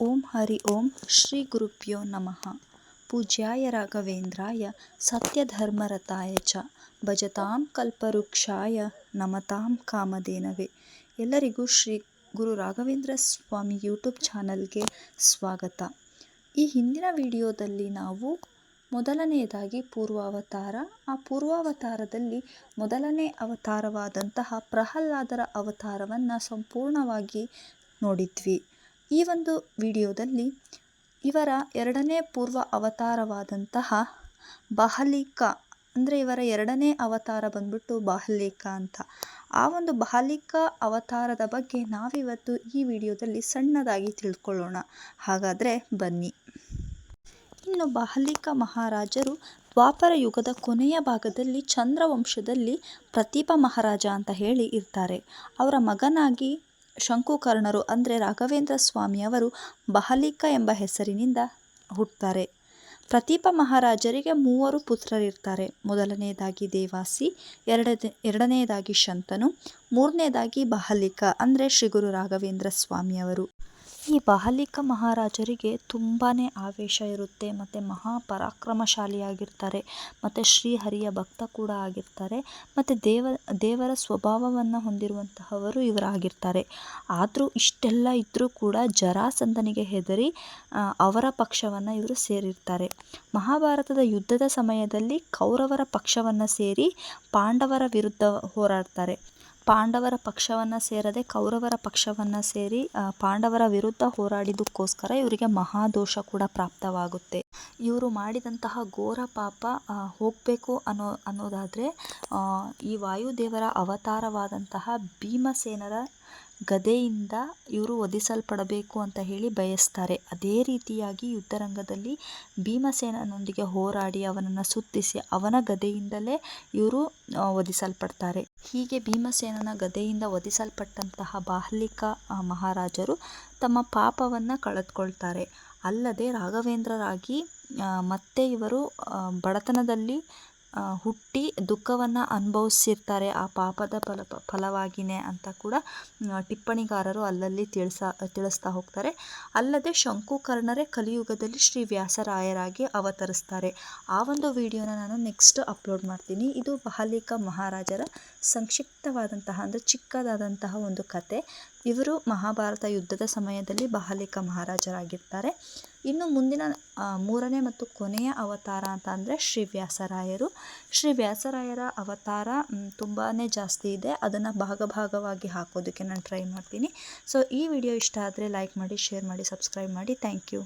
ಓಂ ಹರಿ ಓಂ ಶ್ರೀ ಗುರುಭ್ಯೋ ನಮಃ. ಪೂಜ್ಯಾಯ ರಾಘವೇಂದ್ರಾಯ ಸತ್ಯಧರ್ಮರತಾಯ ಚ. ಭಜತಾಂ ಕಲ್ಪವೃಕ್ಷಾಯ ನಮತಾಂ ಕಾಮಧೇನವೇ. ಎಲ್ಲರಿಗೂ ಶ್ರೀ ಗುರು ರಾಘವೇಂದ್ರ ಸ್ವಾಮಿ ಯೂಟ್ಯೂಬ್ ಚಾನಲ್ಗೆ ಸ್ವಾಗತ. ಈ ಹಿಂದಿನ ವಿಡಿಯೋದಲ್ಲಿ ನಾವು ಮೊದಲನೆಯದಾಗಿ ಪೂರ್ವಾವತಾರ. ಆ ಪೂರ್ವಾವತಾರದಲ್ಲಿ ಮೊದಲನೇ ಅವತಾರವಾದಂತಹ ಪ್ರಹ್ಲಾದರ ಅವತಾರವನ್ನು ಸಂಪೂರ್ಣವಾಗಿ ನೋಡಿದ್ವಿ. ಈ ಒಂದು ವಿಡಿಯೋದಲ್ಲಿ ಇವರ ಎರಡನೇ ಪೂರ್ವ ಅವತಾರವಾದಂತಹ ಬಹಲಿಕ ಅಂದರೆ ಇವರ ಎರಡನೇ ಅವತಾರ ಬಂದ್ಬಿಟ್ಟು ಬಹಲಿಕ ಅಂತ. ಆ ಒಂದು ಬಹಲಿಕ ಅವತಾರದ ಬಗ್ಗೆ ನಾವಿವತ್ತು ಈ ವಿಡಿಯೋದಲ್ಲಿ ಸಣ್ಣದಾಗಿ ತಿಳ್ಕೊಳ್ಳೋಣ. ಹಾಗಾದರೆ ಬನ್ನಿ. ಇನ್ನು ಬಹಲಿಕ ಮಹಾರಾಜರು ದ್ವಾಪರ ಯುಗದ ಕೊನೆಯ ಭಾಗದಲ್ಲಿ ಚಂದ್ರವಂಶದಲ್ಲಿ ಪ್ರತೀಪ ಮಹಾರಾಜ ಅಂತ ಹೇಳಿ ಇರ್ತಾರೆ. ಅವರ ಮಗನಾಗಿ ಶಂಕುಕರ್ಣರು ಅಂದರೆ ರಾಘವೇಂದ್ರ ಸ್ವಾಮಿಯವರು ಬಹಲಿಕ ಎಂಬ ಹೆಸರಿನಿಂದ ಹುಟ್ಟುತ್ತಾರೆ. ಪ್ರತೀಪ ಮಹಾರಾಜರಿಗೆ ಮೂವರು ಪುತ್ರರಿರ್ತಾರೆ. ಮೊದಲನೆಯದಾಗಿ ದೇವಾಸಿ ಎರಡನೇ ಎರಡನೆಯದಾಗಿ ಶಂತನು, ಮೂರನೇದಾಗಿ ಬಹಲಿಕ ಅಂದರೆ ಶ್ರೀ ಗುರು ರಾಘವೇಂದ್ರ ಸ್ವಾಮಿಯವರು ಈ ಬಹಲಿಕ ಮಹಾರಾಜರಿಗೆ ತುಂಬಾ ಆವೇಶ ಇರುತ್ತೆ, ಮತ್ತು ಮಹಾಪರಾಕ್ರಮಶಾಲಿಯಾಗಿರ್ತಾರೆ, ಮತ್ತು ಶ್ರೀಹರಿಯ ಭಕ್ತ ಕೂಡ ಆಗಿರ್ತಾರೆ, ಮತ್ತು ದೇವ, ದೇವರ ಸ್ವಭಾವವನ್ನು ಹೊಂದಿರುವಂತಹವರು ಇವರಾಗಿರ್ತಾರೆ. ಆದರೂ ಇಷ್ಟೆಲ್ಲ ಇದ್ದರೂ ಕೂಡ ಜರಾಸಂಧನಿಗೆ ಹೆದರಿ ಅವರ ಪಕ್ಷವನ್ನು ಇವರು ಸೇರಿರ್ತಾರೆ. ಮಹಾಭಾರತದ ಯುದ್ಧದ ಸಮಯದಲ್ಲಿ ಕೌರವರ ಪಕ್ಷವನ್ನು ಸೇರಿ ಪಾಂಡವರ ವಿರುದ್ಧ ಹೋರಾಡ್ತಾರೆ. ಪಾಂಡವರ ಪಕ್ಷವನ್ನು ಸೇರದೆ ಕೌರವರ ಪಕ್ಷವನ್ನು ಸೇರಿ ಪಾಂಡವರ ವಿರುದ್ಧ ಹೋರಾಡಿದ್ದಕ್ಕೋಸ್ಕರ ಇವರಿಗೆ ಮಹಾದೋಷ ಕೂಡ ಪ್ರಾಪ್ತವಾಗುತ್ತೆ. ಇವರು ಮಾಡಿದಂತಹ ಘೋರ ಪಾಪ ಹೋಗಬೇಕು ಅನ್ನೋ, ಅನ್ನೋದಾದರೆ ಈ ವಾಯುದೇವರ ಅವತಾರವಾದಂತಹ ಭೀಮಸೇನರ ಗದೆಯಿಂದ ಇವರು ಒದಿಸಲ್ಪಡಬೇಕು ಅಂತ ಹೇಳಿ ಬಯಸ್ತಾರೆ. ಅದೇ ರೀತಿಯಾಗಿ ಯುದ್ಧರಂಗದಲ್ಲಿ ಭೀಮಸೇನನೊಂದಿಗೆ ಹೋರಾಡಿ ಅವನನ್ನು ಸುತ್ತಿಸಿ ಅವನ ಗದೆಯಿಂದಲೇ ಇವರು ವಧಿಸಲ್ಪಡ್ತಾರೆ. ಹೀಗೆ ಭೀಮಸೇನನ ಗದೆಯಿಂದ ವಧಿಸಲ್ಪಟ್ಟಂತಹ ಬಾಹ್ಲಿಕ ಮಹಾರಾಜರು ತಮ್ಮ ಪಾಪವನ್ನು ಕಳೆದುಕೊಳ್ತಾರೆ. ಅಲ್ಲದೆ ರಾಘವೇಂದ್ರರಾಗಿ ಮತ್ತೆ ಇವರು ಬಡತನದಲ್ಲಿ ಹುಟ್ಟಿ ದುಃಖವನ್ನು ಅನುಭವಿಸಿರ್ತಾರೆ ಆ ಪಾಪದ ಫಲ ಫಲವಾಗಿಯೇ ಅಂತ ಕೂಡ ಟಿಪ್ಪಣಿಗಾರರು ಅಲ್ಲಲ್ಲಿ ತಿಳಿಸ, ತಿಳಿಸ್ತಾ ಹೋಗ್ತಾರೆ. ಅಲ್ಲದೆ ಶಂಕುಕರ್ಣರೇ ಕಲಿಯುಗದಲ್ಲಿ ಶ್ರೀ ವ್ಯಾಸರಾಯರಾಗಿ ಅವತರಿಸ್ತಾರೆ. ಆ ಒಂದು ವಿಡಿಯೋನ ನಾನು ನೆಕ್ಸ್ಟ್ ಅಪ್ಲೋಡ್ ಮಾಡ್ತೀನಿ. ಇದು ಬಹಲಿಕ ಮಹಾರಾಜರ ಸಂಕ್ಷಿಪ್ತವಾದಂತಹ ಅಂದರೆ ಚಿಕ್ಕದಾದಂತಹ ಒಂದು ಕತೆ. ಇವರು ಮಹಾಭಾರತ ಯುದ್ಧದ ಸಮಯದಲ್ಲಿ ಬಹಲಿಕ ಮಹಾರಾಜರಾಗಿರ್ತಾರೆ. ಇನ್ನು ಮುಂದಿನ ಮೂರನೇ ಮತ್ತು ಕೊನೆಯ ಅವತಾರ ಅಂತ ಅಂದರೆ ಶ್ರೀ ವ್ಯಾಸರಾಯರು. ಶ್ರೀ ವ್ಯಾಸರಾಯರ ಅವತಾರ ತುಂಬಾ ಜಾಸ್ತಿ ಇದೆ. ಅದನ್ನು ಭಾಗ ಭಾಗವಾಗಿ ಹಾಕೋದಕ್ಕೆ ನಾನು ಟ್ರೈ ಮಾಡ್ತೀನಿ. ಸೊ ಈ ವಿಡಿಯೋ ಇಷ್ಟ ಆದರೆ ಲೈಕ್ ಮಾಡಿ ಶೇರ್ ಮಾಡಿ ಸಬ್ಸ್ಕ್ರೈಬ್ ಮಾಡಿ. Thank you